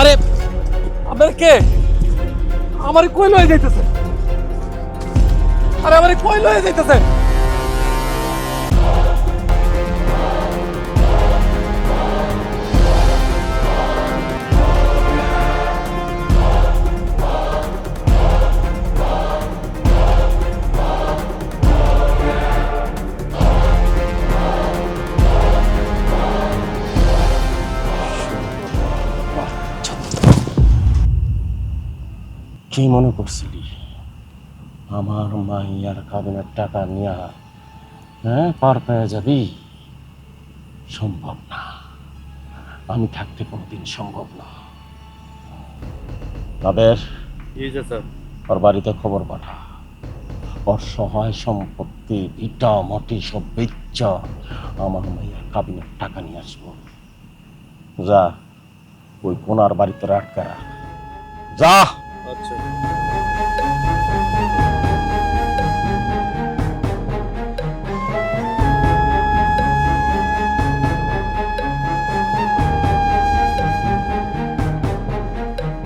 আরে আপনার কে? আমার কই লয়ে যাইতেছে? আরে আমার কই লয়ে যাইতেছে? কি মনে করছিলি? আমার মাইয়ার কাবিনের টাকা নিয়া হ্যাঁ পার পেয়ে যাবি? সম্ভব না। আমি থাকতে কোনোদিন সম্ভব না। তাদের ওর বাড়িতে খবর পাঠা। ওর সহায় সম্পত্তি ইটা মাটি সব বেচ্চা আমার মাইয়ার কাবিনের টাকা নিয়ে আসব। যা ওই কোনার বাড়িতে রাখ। যা! अच्छा।